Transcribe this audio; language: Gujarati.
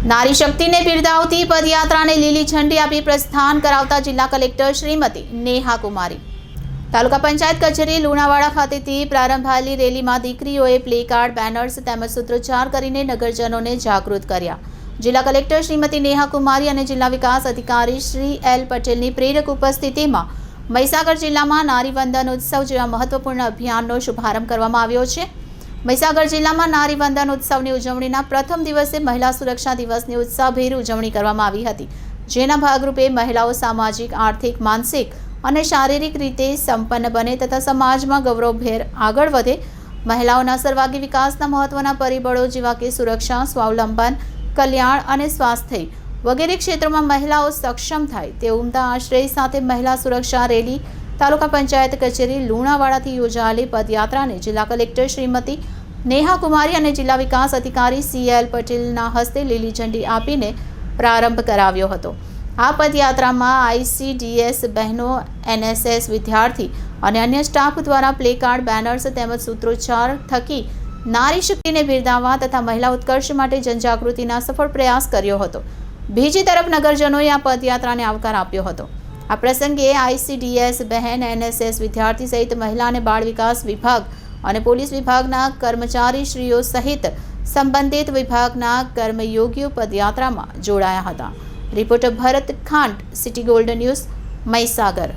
નારી શક્તિને બિરદાવતી પદયાત્રાને લીલી ઝંડી આપી પ્રસ્થાન કરાવતા જિલ્લા કલેક્ટર શ્રીમતી નેહા કુમારી. તાલુકા પંચાયત કચેરી લુણાવાડા ખાતેથી પ્રારંભાયેલી રેલીમાં દીકરીઓએ પ્લે કાર્ડ બેનર્સ તેમજ સૂત્રોચ્ચાર કરીને નગરજનોને જાગૃત કર્યા. જિલ્લા કલેક્ટર શ્રીમતી નેહા કુમારી અને જિલ્લા વિકાસ અધિકારી શ્રી એલ પટેલની પ્રેરક ઉપસ્થિતિમાં મહીસાગર જિલ્લામાં નારી વંદન ઉત્સવ જેવા મહત્વપૂર્ણ અભિયાનનો શુભારંભ કરવામાં આવ્યો છે. મહીસાગર જિલ્લામાં નારી વંદન ઉત્સવની ઉજવણીના પ્રથમ દિવસે મહિલા સુરક્ષા દિવસની ઉત્સાહભેર ઉજવણી કરવામાં આવી હતી. જેના ભાગરૂપે મહિલાઓ સામાજિક, આર્થિક, માનસિક અને શારીરિક રીતે સંપન્ન બને તથા સમાજમાં ગૌરવભેર આગળ વધે. મહિલાઓના સર્વાગી વિકાસના મહત્વના પરિબળો જેવા કે સુરક્ષા, સ્વાવલંબન, કલ્યાણ અને સ્વાસ્થ્ય વગેરે ક્ષેત્રોમાં મહિલાઓ સક્ષમ થાય તે ઉમદા આશ્રય સાથે મહિલા સુરક્ષા રેલી તાલુકા પંચાયત કચેરી લુણાવાડાથી યોજાયેલી પદયાત્રાને જિલ્લા કલેક્ટર શ્રીમતી નેહા કુમારી અને જિલ્લા વિકાસ અધિકારી સીએલ પટેલના હસ્તે લીલી ઝંડી આપીને પ્રારંભ કરાવ્યો હતો. આ પદયાત્રામાં આઈસીડીએસ બહેનો એનએસએસ વિદ્યાર્થી અને અન્ય સ્ટાફ દ્વારા પ્લે કાર્ડ, બેનર્સ તેમજ સૂત્રોચ્ચાર થકી નારી શક્તિને બિરદાવવા તથા મહિલા ઉત્કર્ષ માટે જનજાગૃતિના સફળ પ્રયાસ કર્યો હતો. બીજી તરફ નગરજનોએ આ પદયાત્રાને આવકાર આપ્યો હતો. આ પ્રસંગે આઈસીડીએસ બહેન એનએસએસ વિદ્યાર્થી સહિત મહિલા અને બાળ વિકાસ વિભાગ અને પોલીસ વિભાગના કર્મચારીશ્રીઓ સહિત સંબંધિત વિભાગના કર્મયોગીઓ પદયાત્રામાં જોડાયા હતા. Reporter Bharat Khant, city gold news, Mahisagar.